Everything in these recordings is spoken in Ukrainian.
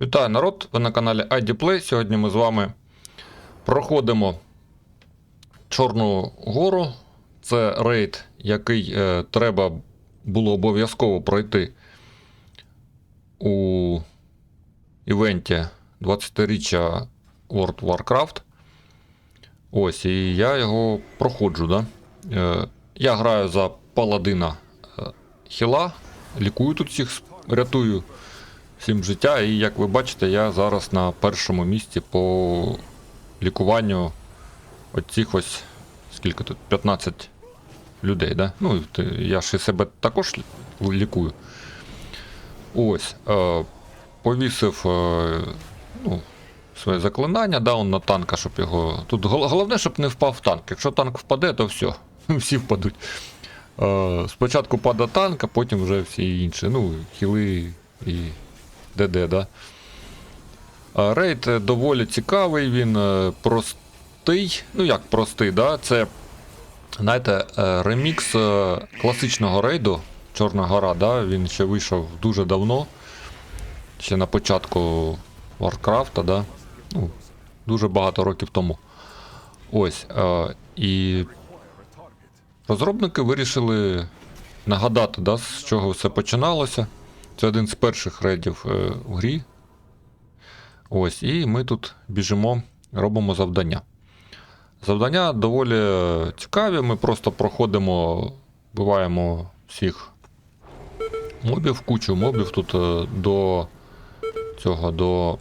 Вітаю народ! Ви на каналі IDPlay. Сьогодні ми з вами проходимо Чорну гору. Це рейд, який е, треба було обов'язково пройти у івенті 20-річчя World Warcraft. Ось, і я його проходжу. Да? Е, я граю за паладина е, Хіла, лікую тут всіх, рятую всім життя. І як ви бачите, я зараз на першому місці по лікуванню оцих ось скільки тут? 15 людей, да? Ну, я ж і себе також лікую. Ось. Е, повісив е, ну, своє заклинання, да, на танка, щоб його. Тут головне, щоб не впав танк. Якщо танк впаде, то все, всі впадуть. Е, спочатку падає танк, а потім вже всі інші. Ну, хіли і ДД, да. Рейд е, доволі цікавий, він е, простий. Ну як простий, да? Це, знаєте, е, ремікс класичного рейду Чорна гора, да? він ще вийшов дуже давно. Ще на початку Варкрафта, да? ну, дуже багато років тому. Ось. І розробники вирішили нагадати, да, з чого все починалося. Це один з перших рейдів е, в грі. Ось, і ми тут біжимо, робимо завдання. Завдання доволі е, цікаві. Ми просто проходимо, вбиваємо всіх мобів, кучу мобів тут е, до цього, до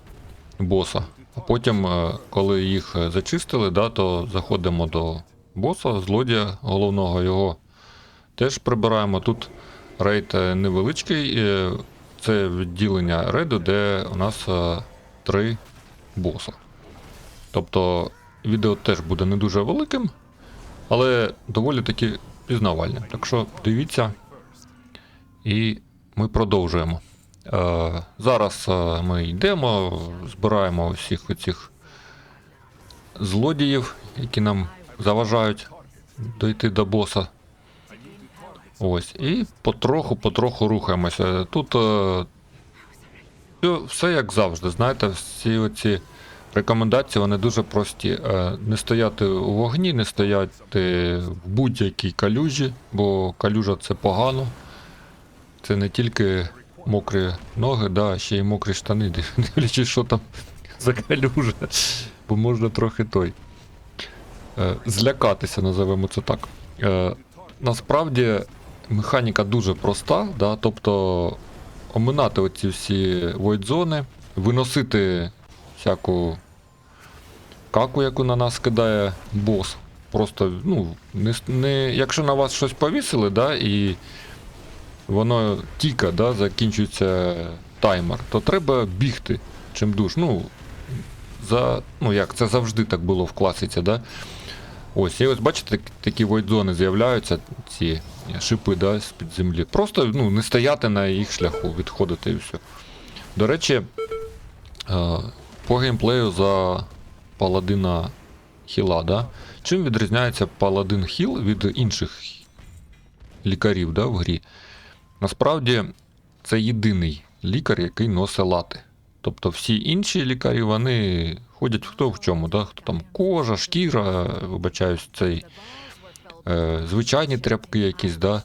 боса. А потім, е, коли їх е, зачистили, да, то заходимо до боса, злодія головного його теж прибираємо. Тут рейд е, невеличкий. е, Це відділення рейду, де у нас е, три боса. Тобто відео теж буде не дуже великим, але доволі таки пізнавальним. Так що дивіться. І ми продовжуємо. Зараз ми йдемо, збираємо всіх оцих злодіїв, які нам заважають дойти до боса. Ось, і потроху-потроху рухаємося. Тут е, все- як завжди, знаєте, всі оці рекомендації вони дуже прості. Е, не стояти у вогні, не стояти в будь-якій калюжі, бо калюжа це погано. Це не тільки мокрі ноги, да, ще й мокрі штани, дивлячись, що там за калюжа. Бо можна трохи той. е, Злякатися, називаємо це так. Е, Насправді механіка дуже проста, да, тобто оминати оці всі войдзони, виносити всяку каку, яку на нас кидає бос. Просто, ну, не, не, якщо на вас щось повісили, да, і воно тільки да, закінчується таймер, то треба бігти чим душ. Ну, за, ну як це завжди так було в класиці, да? Ось, і ось бачите, так- такі войдзони з'являються, ці шипи да, з-під землі. Просто ну, не стояти на їх шляху, відходити і все. До речі, е, по геймплею за паладина Хіла, да? чим відрізняється паладин Хіл від інших лікарів да, в грі? Насправді, це єдиний лікар, який носить лати. Тобто всі інші лікарі вони ходять хто в чому, да? хто там кожа, шкіра, вибачаюсь, цей е, звичайні тряпки якісь, да?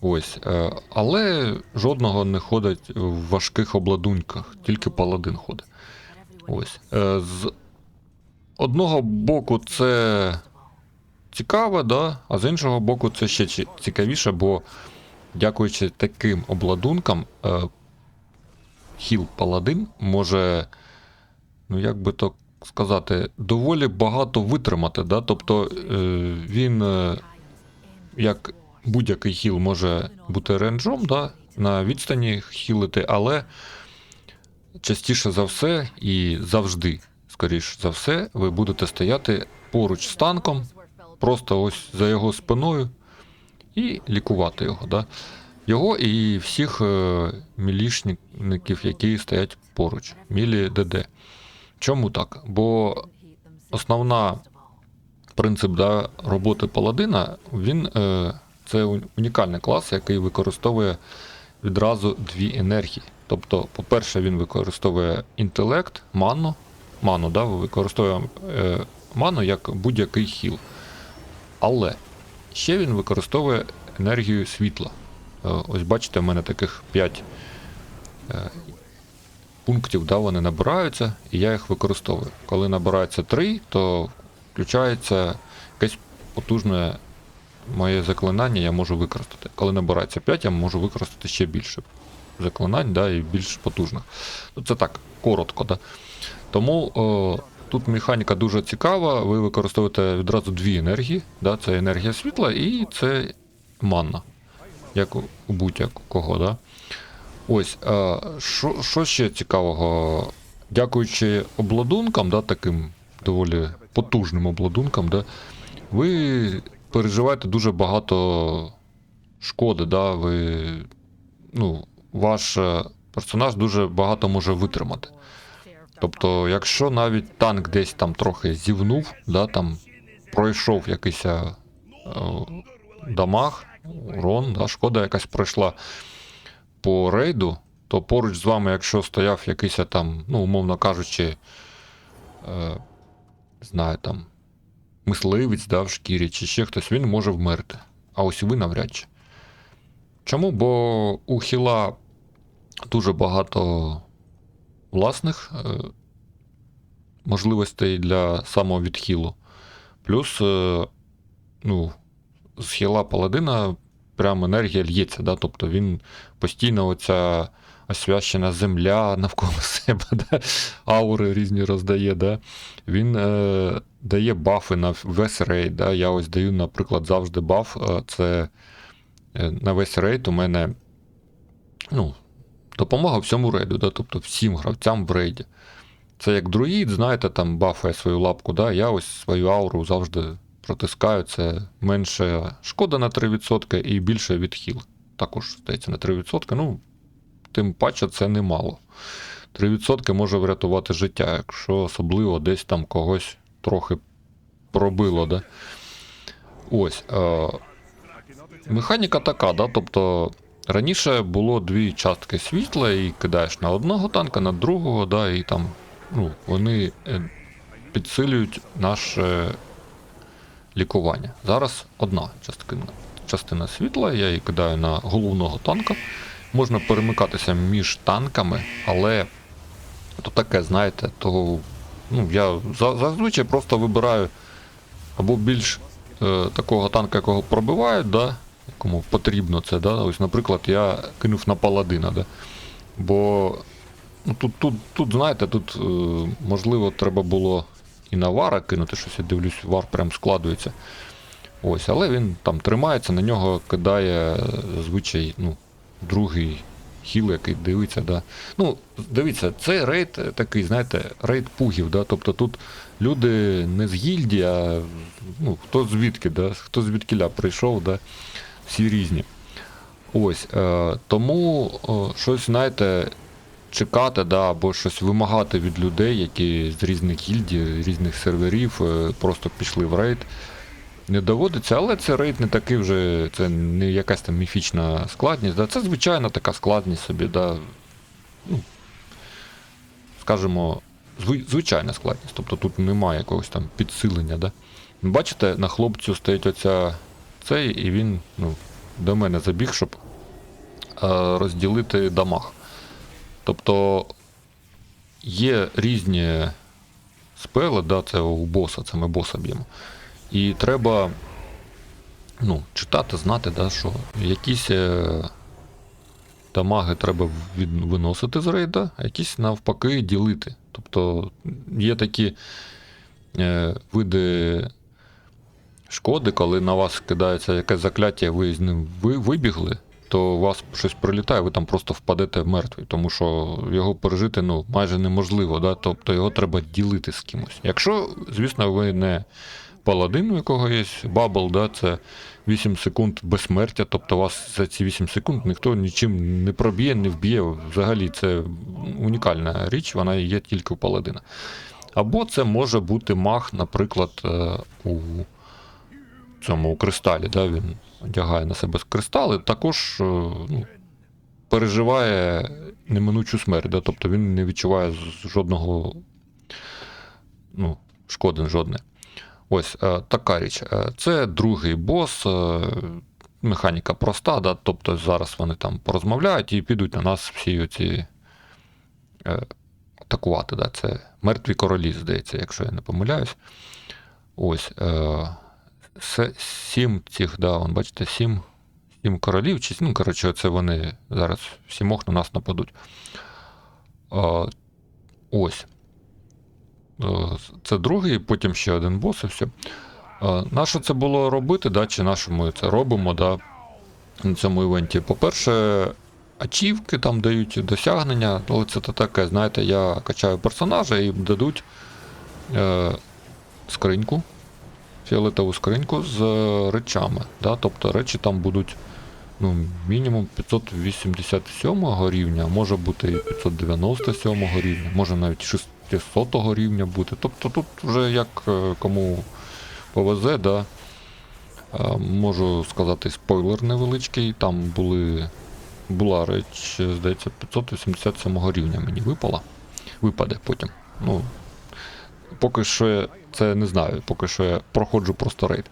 Ось. Е, але жодного не ходить в важких обладунках, тільки паладин ходить. Ось. Е, з одного боку це цікаво, да? а з іншого боку це ще цікавіше, бо дякуючи таким обладункам, хіл паладин може, ну як би то сказати, доволі багато витримати. Да? Тобто е, він, е, як будь-який хіл, може бути ренджом, да? на відстані хілити, але частіше за все і завжди, скоріш за все, ви будете стояти поруч з танком, просто ось за його спиною і лікувати його. Да? Його і всіх е, мілішників, які стоять поруч. Мілі ДД. Чому так? Бо основна принцип да, роботи паладина, він е, це унікальний клас, який використовує відразу дві енергії. Тобто, по-перше, він використовує інтелект, ману. Ману, да, використовує е, ману як будь-який хіл. Але ще він використовує енергію світла. Е, ось бачите, в мене таких 5 е, пунктів, да, вони набираються, і я їх використовую. Коли набирається 3, то включається якесь потужне моє заклинання, я можу використати. Коли набирається 5, я можу використати ще більше заклинань, да, і більш потужних. Ну, це так, коротко, да. Тому о, тут механіка дуже цікава. Ви використовуєте відразу дві енергії. Да, це енергія світла і це манна. Як у будь-якого, да. Ось, а, що, що ще цікавого? Дякуючи обладункам, да, таким доволі потужним обладункам, да, ви переживаєте дуже багато шкоди, да, ви, ну, ваш е, персонаж дуже багато може витримати. Тобто, якщо навіть танк десь там трохи зівнув, да, там пройшов якийсь е, дамаг, урон, да, шкода якась пройшла по рейду, то поруч з вами, якщо стояв якийсь там, ну, умовно кажучи, е, знаю там, мисливець да, в шкірі, чи ще хтось, він може вмерти. А ось ви навряд чи. Чому? Бо у хіла дуже багато власних е, можливостей для самовідхилу. Плюс, е, ну, з хіла паладина прям енергія л'ється, да? тобто він постійно оця освящена земля навколо себе, да? аури різні роздає. Да? Він е, дає бафи на весь рейд. Да? Я ось даю, наприклад, завжди баф. е, Це е, на весь рейд у мене ну, допомога всьому рейду, да? тобто всім гравцям в рейді. Це як друїд, знаєте, там бафає свою лапку, да? я ось свою ауру завжди протискаю. Це менше шкода на 3% і більше відхил. Також здається на 3%. Ну, тим паче це немало. 3% може врятувати життя, якщо особливо десь там когось трохи пробило. Да? Ось. Е- механіка така, да? тобто. Раніше було дві частки світла, і кидаєш на одного танка, на другого, да, і там ну, вони е, підсилюють наше лікування. Зараз одна частина, частина світла, я її кидаю на головного танка. Можна перемикатися між танками, але то таке, знаєте, то ну, я зазвичай просто вибираю або більш е, такого танка, якого пробивають, да, якому потрібно це. Да. Ось, наприклад, я кинув на паладина. Да. Бо ну, тут, тут, тут, знаєте, тут е, можливо треба було і на вара кинути щось, я дивлюсь, вар прям складується. Ось, але він там тримається, на нього кидає зазвичай ну, другий хіл, який дивиться. Да. Ну, дивіться, це рейд такий, знаєте, рейд пугів. Да? Тобто тут люди не з гільдії, а ну, хто звідки, да? хто звідкіля прийшов, да? всі різні. Ось, е, тому е, щось, знаєте, чекати, да, або щось вимагати від людей, які з різних гільдій, різних серверів е, просто пішли в рейд. Не доводиться, але це рейд не такий вже, це не якась там міфічна складність. Да? Це звичайна така складність собі, да? ну, скажімо, зви- звичайна складність. Тобто тут немає якогось там підсилення. Да? Бачите, на хлопцю стоїть оця цей, і він ну, до мене забіг, щоб е, розділити дамаг. Тобто є різні спели, да, це у боса, це ми боса б'ємо. І треба ну, читати, знати, да, що якісь е, дамаги треба виносити з рейда, а якісь навпаки ділити. Тобто є такі е, види шкоди, коли на вас кидається якесь закляття, ви з ним вибігли, то у вас щось прилітає, ви там просто впадете мертвий, тому що його пережити ну, майже неможливо, да? тобто його треба ділити з кимось. Якщо, звісно, ви не паладин, у якого є бабл, да, це 8 секунд безсмертя, тобто вас за ці 8 секунд ніхто нічим не проб'є, не вб'є. Взагалі це унікальна річ, вона є тільки у паладина. Або це може бути маг, наприклад, е, у цьому у кристалі. Да, він одягає на себе кристали. Також е, ну, переживає неминучу смерть, да? тобто він не відчуває жодного ну, шкоди жодне. Ось е, така річ. Е, Це другий бос. Механіка проста, да? тобто зараз вони там порозмовляють і підуть на нас всі оці е, атакувати. Да? Це мертві королі, здається, якщо я не помиляюсь. Ось. Е, сім цих, да, вон, бачите, сім, сім королів, чи, ну, коротше, це вони зараз сімох на нас нападуть. Е, ось. Е, Це другий, потім ще один бос і все. Е, На що це було робити, да, чи на що ми це робимо да, на цьому івенті? По-перше, ачівки там дають досягнення, але це таке, знаєте, я качаю персонажа і дадуть е, скриньку, фіолетову скриньку з е, речами. Да? Тобто речі там будуть ну, мінімум 587 рівня, може бути і 597 рівня, може навіть 600 рівня бути. Тобто тут вже як е, кому повезе, да. Е, Можу сказати спойлер невеличкий. Там були, була реч, здається, 587 рівня мені випала. Випаде потім. Ну, поки що я це не знаю, поки що я проходжу просто рейд.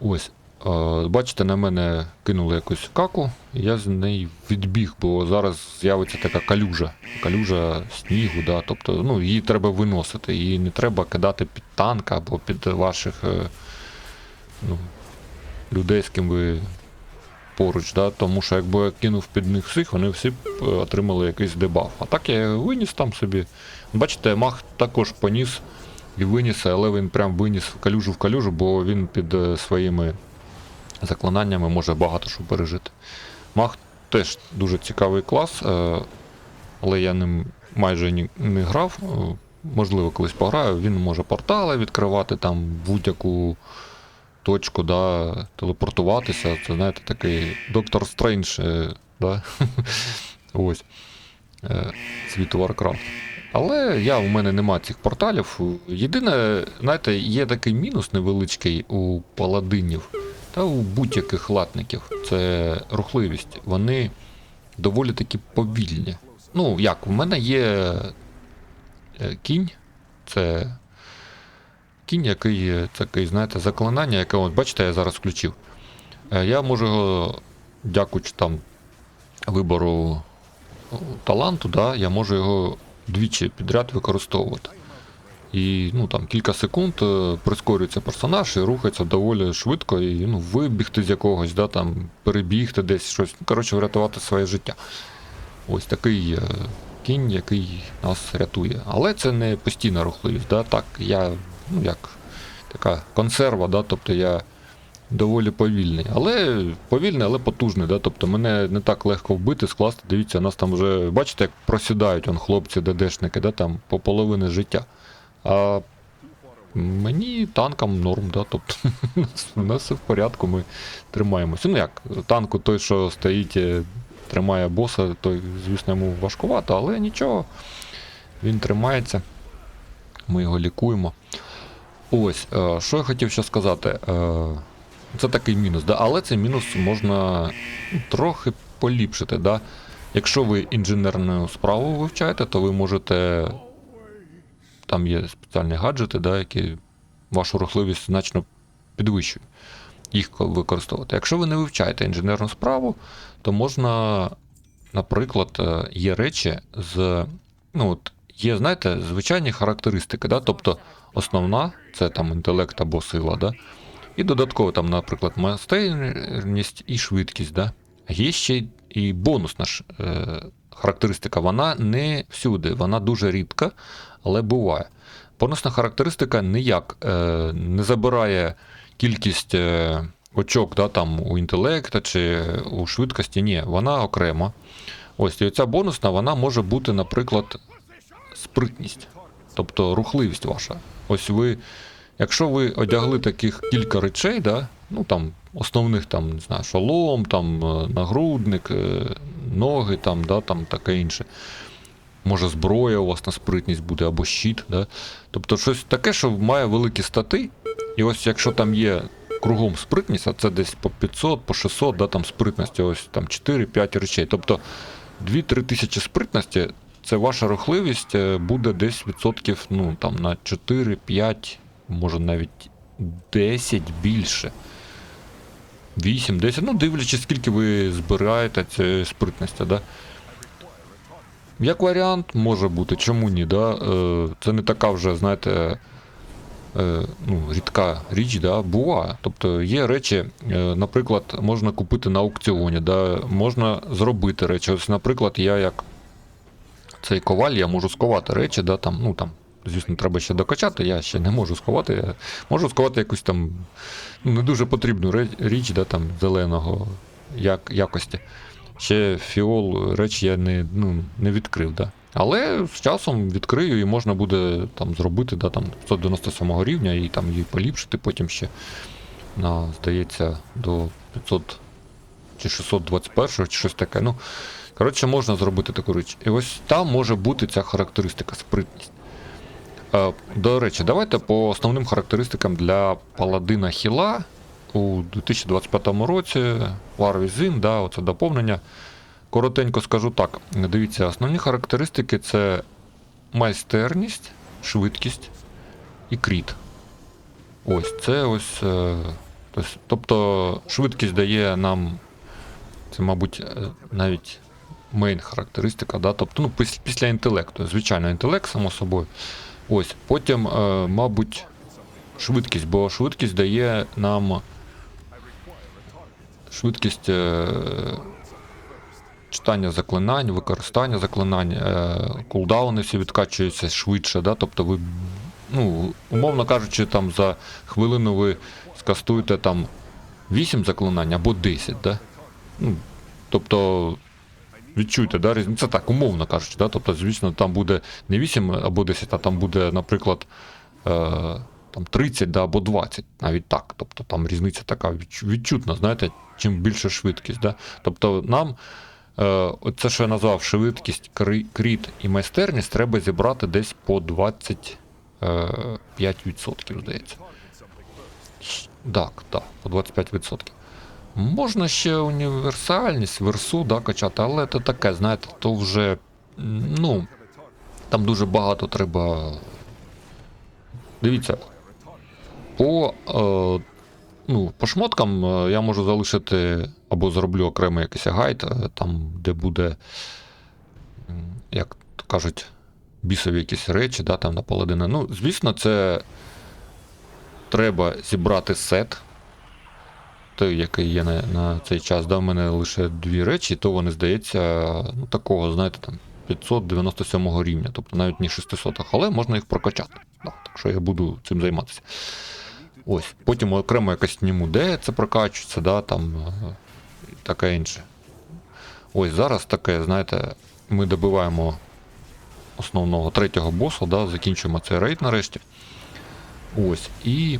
Ось. Е, Бачите, на мене кинули якусь каку, я з неї відбіг, бо зараз з'явиться така калюжа. Калюжа снігу, да, тобто ну, її треба виносити, її не треба кидати під танк або під ваших е, ну, людей, з ким ви поруч. Да, тому що якби я кинув під них всіх, вони всі б е, отримали якийсь дебаф. А так я виніс там собі. Бачите, мах також поніс і виніс, але він прям виніс калюжу в калюжу, бо він під е, своїми заклинаннями може багато що пережити. Мах теж дуже цікавий клас, е, але я ним майже не грав. Можливо, колись пограю. Він може портали відкривати там будь-яку точку, да, телепортуватися. Це, знаєте, такий доктор Стрендж, е, да? Ось. Е, світу Warcraft. Але я, у мене нема цих порталів. Єдине, знаєте, є такий мінус невеличкий у паладинів та у будь-яких латників. Це рухливість. Вони доволі таки повільні. Ну, як, в мене є е, кінь, це кінь, який такий, знаєте, заклинання, яке, от, бачите, я зараз включив. Е, Я можу його, дякуючи там вибору таланту, да, я можу його двічі підряд використовувати. І ну, там, кілька секунд е, прискорюється персонаж і рухається доволі швидко, і ну, вибігти з якогось, да, там, перебігти десь щось. Коротше, врятувати своє життя. Ось такий е, кінь, який нас рятує. Але це не постійна рухливість. Да? Так, я, ну як, така консерва, да? тобто я доволі повільний. Але повільний, але потужний. Да? Тобто мене не так легко вбити, скласти. Дивіться, у нас там вже, бачите, як просідають он, хлопці, ДДшники, да? там по половини життя. А мені танкам норм, да? тобто у нас- все в порядку, ми тримаємося. Ну як, танку той, що стоїть, е, тримає боса, той, звісно, йому важкувато, але нічого, він тримається. Ми його лікуємо. Ось, е, що я хотів ще сказати. Е, Це такий мінус, да? але цей мінус можна трохи поліпшити. Да? Якщо ви інженерну справу вивчаєте, то ви можете. Там є спеціальні гаджети, да, які вашу рухливість значно підвищують. Їх використовувати. Якщо ви не вивчаєте інженерну справу, то можна, наприклад, е, є речі з. Ну, от, є, знаєте, звичайні характеристики. Да? Тобто основна це там інтелект або сила, да? і додатково, там, наприклад, майстерність і швидкість. Да? Є ще і бонусна ж, е, характеристика. Вона не всюди, вона дуже рідка, але буває. Бонусна характеристика ніяк е, не забирає кількість е, очок да, там, у інтелекта чи у швидкості. Ні, вона окрема. Ось і оця бонусна вона може бути, наприклад, спритність, тобто рухливість ваша. Ось ви, якщо ви одягли таких кілька речей, да, ну там основних там, не знаю, шолом, там е, нагрудник, е, ноги, там, да, там таке інше. Може, зброя у вас на спритність буде або щит. Да? Тобто щось таке, що має великі стати. І ось якщо там є кругом спритність, а це десь по 500, по 600, да, там спритності, ось там 4-5 речей. Тобто 2-3 тисячі спритності, це ваша рухливість е, буде десь відсотків ну, там, на 4-5, може навіть 10 більше. 8, 10, ну дивлячись, скільки ви збираєте цієї спритності, да? Як варіант, може бути, чому ні, да? Е, це не така вже, знаєте, е, ну, рідка річ, да? буває. Тобто є речі, е, наприклад, можна купити на аукціоні, да? можна зробити речі. Ось, наприклад, я як цей коваль, я можу сковати речі, да? там, ну, там, звісно, треба ще докачати, я ще не можу сховати. Я можу сховати якусь там ну, не дуже потрібну річ, да, там, зеленого як, якості. Ще фіол речі я не, ну, не відкрив. Да. Але з часом відкрию і можна буде там зробити да, там, 197 рівня і там її поліпшити потім ще на, здається, до 500 чи 621 чи щось таке. Ну, коротше, можна зробити таку річ. І ось там може бути ця характеристика, спритність. Е, До речі, давайте по основним характеристикам для паладина Хіла у 2025 році Warwizin, да, оце доповнення. Коротенько скажу так. Дивіться, основні характеристики це майстерність, швидкість і кріт. Ось це ось. е, Тобто швидкість дає нам. Це, мабуть, е, навіть мейн характеристика, да? тобто ну, після інтелекту. Звичайно, інтелект, само собою. Ось, потім, е, мабуть, швидкість, бо швидкість дає нам швидкість е, читання заклинань, використання заклинань, е, кулдауни всі відкачуються швидше, да? тобто ви, ну, умовно кажучи, там за хвилину ви скастуєте там 8 заклинань або 10, да? ну, тобто відчуйте, да, різницю. Це так, умовно кажучи, да? тобто, звісно, там буде не 8 або 10, а там буде, наприклад, е, там 30 да, або 20, навіть так. Тобто там різниця така відчутна, знаєте, чим більше швидкість. Да? Тобто нам, е, оце, що я назвав швидкість, кріт і майстерність, треба зібрати десь по 25%, здається. Так, так, по 25%. Можна ще універсальність, версу да, качати, але це таке, знаєте, то вже. Ну, там дуже багато треба. Дивіться. По, е, ну, по шмоткам е, я можу залишити або зроблю окремий якийсь гайд, е, там, де буде, як то кажуть, бісові якісь речі, да, там на паладина. Ну, звісно, це треба зібрати сет той, який є на, на цей час, да, в мене лише дві речі, то вони, здається, ну, такого, знаєте, там 597 рівня, тобто навіть не 600, але можна їх прокачати. Да, так що я буду цим займатися. Ось. Потім окремо якось зніму, де це прокачується, да, там, е, і таке інше. Ось зараз таке, знаєте, ми добиваємо основного третього боса, да, закінчуємо цей рейд нарешті. Ось. І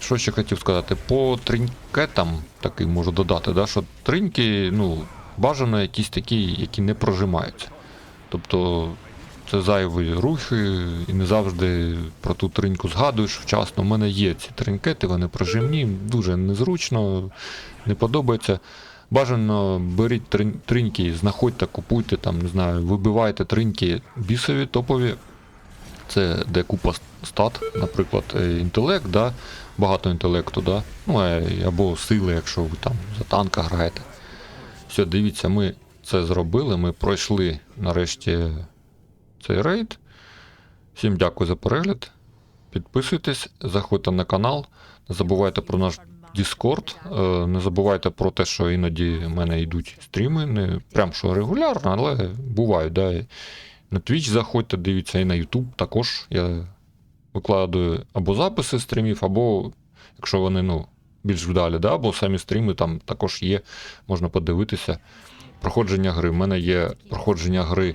що ще хотів сказати? По тринькетам такий можу додати, да, що триньки, ну, бажано якісь такі, які не прожимаються. Тобто це зайві рухи, і не завжди про ту триньку згадуєш вчасно. У мене є ці тринькети, вони прожимні, дуже незручно, не подобається. Бажано беріть трин- триньки, знаходьте, купуйте, там, не знаю, вибивайте триньки бісові, топові. Це де купа стат, наприклад, е, інтелект, да? Багато інтелекту, да? ну, е, або сили, якщо ви там за танка граєте. Все, дивіться, ми це зробили, ми пройшли нарешті цей рейд. Всім дякую за перегляд. Підписуйтесь, заходьте на канал, не забувайте про наш Discord, е, не забувайте про те, що іноді в мене йдуть стріми, не прям що регулярно, але бувають. Да? На Twitch заходьте, дивіться, і на YouTube також я викладаю або записи стрімів, або якщо вони ну, більш вдалі, да? або самі стріми там також є, можна подивитися. Проходження гри. У мене є проходження гри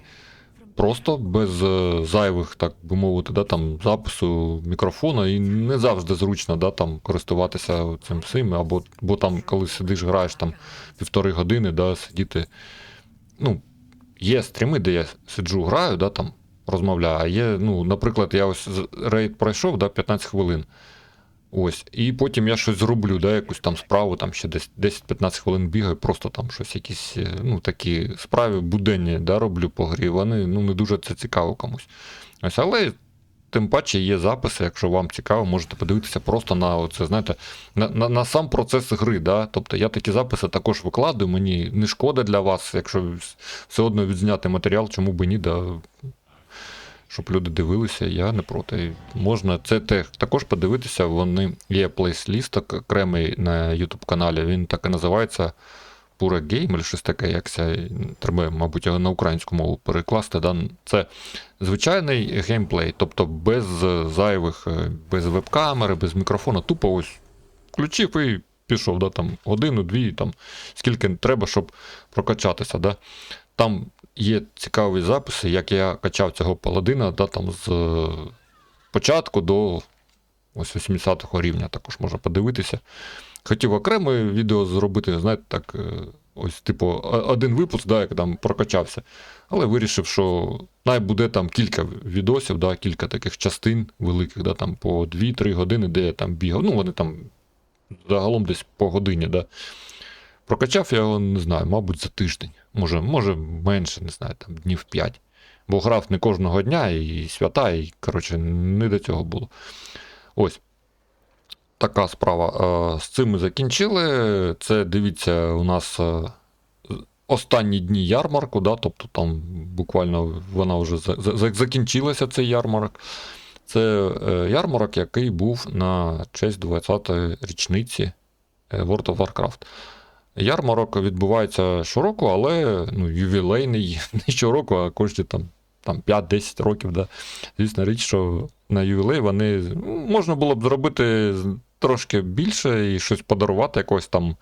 просто без е, зайвих, так би мовити, да, там, запису мікрофона, і не завжди зручно да, там, користуватися цим всім, або бо там, коли сидиш, граєш там півтори години, да, сидіти. Ну, є стріми, де я сиджу, граю, да, там, розмовляю, а є, ну, наприклад, я ось рейд пройшов да, 15 хвилин. Ось. І потім я щось зроблю, да, якусь там справу, там ще десь 10-15 хвилин бігаю, просто там щось якісь, е, ну, такі справи буденні да, роблю по грі. Вони ну, не дуже це цікаво комусь. Ось, але тим паче є записи, якщо вам цікаво, можете подивитися просто на оце, знаєте, на, на, на сам процес гри. Да? Тобто я такі записи також викладаю, мені не шкода для вас, якщо все одно відзняти матеріал, чому би ні, да, щоб люди дивилися, я не проти. Можна це те, також подивитися. Вони є плейсліст окремий на YouTube каналі. Він так і називається Pura Game, щось таке, як це треба, мабуть, його на українську мову перекласти. Да? Це звичайний геймплей, тобто без зайвих, е, без веб-камери, без мікрофона, тупо ось включив і пішов, да, там, годину-дві, там, скільки треба, щоб прокачатися. Да? Там є цікаві записи, як я качав цього паладина, да, там з е, початку до ось 80-го рівня також можна подивитися. Хотів окреме відео зробити, знаєте, так, е, ось, типу, один випуск, да, як там прокачався. Але вирішив, що най буде там кілька відосів, да, кілька таких частин великих, да, там по 2-3 години, де я там бігав. Ну, вони там загалом десь по годині, да. Прокачав я його, не знаю, мабуть, за тиждень. Може, може менше, не знаю, там днів 5. Бо грав не кожного дня, і свята, і, коротше, не до цього було. Ось. Така справа. Е, З цим ми закінчили. Це дивіться, у нас е, останні дні ярмарку, да, тобто там буквально вона вже за- за- закінчилася цей ярмарок. Це е, ярмарок, який був на честь 20-ї річниці World of Warcraft. Ярмарок відбувається щороку, але ну, ювілейний не щороку, а кожні там, там 5-10 років. Да. Звісно, річ, що на ювілей вони ну, можна було б зробити трошки більше і щось подарувати, якогось там,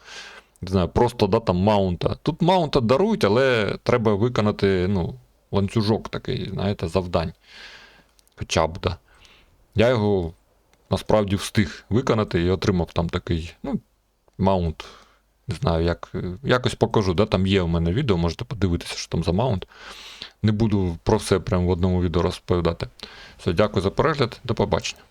не знаю, просто да, там маунта. Тут маунта дарують, але треба виконати ну, ланцюжок такий, знаєте, завдань. Хоча б, да. Я його насправді встиг виконати і отримав там такий, ну, маунт. Не знаю, як, якось покажу, да? там є у мене відео, можете подивитися, що там за маунт. Не буду про все прямо в одному відео розповідати. Все, дякую за перегляд, до побачення.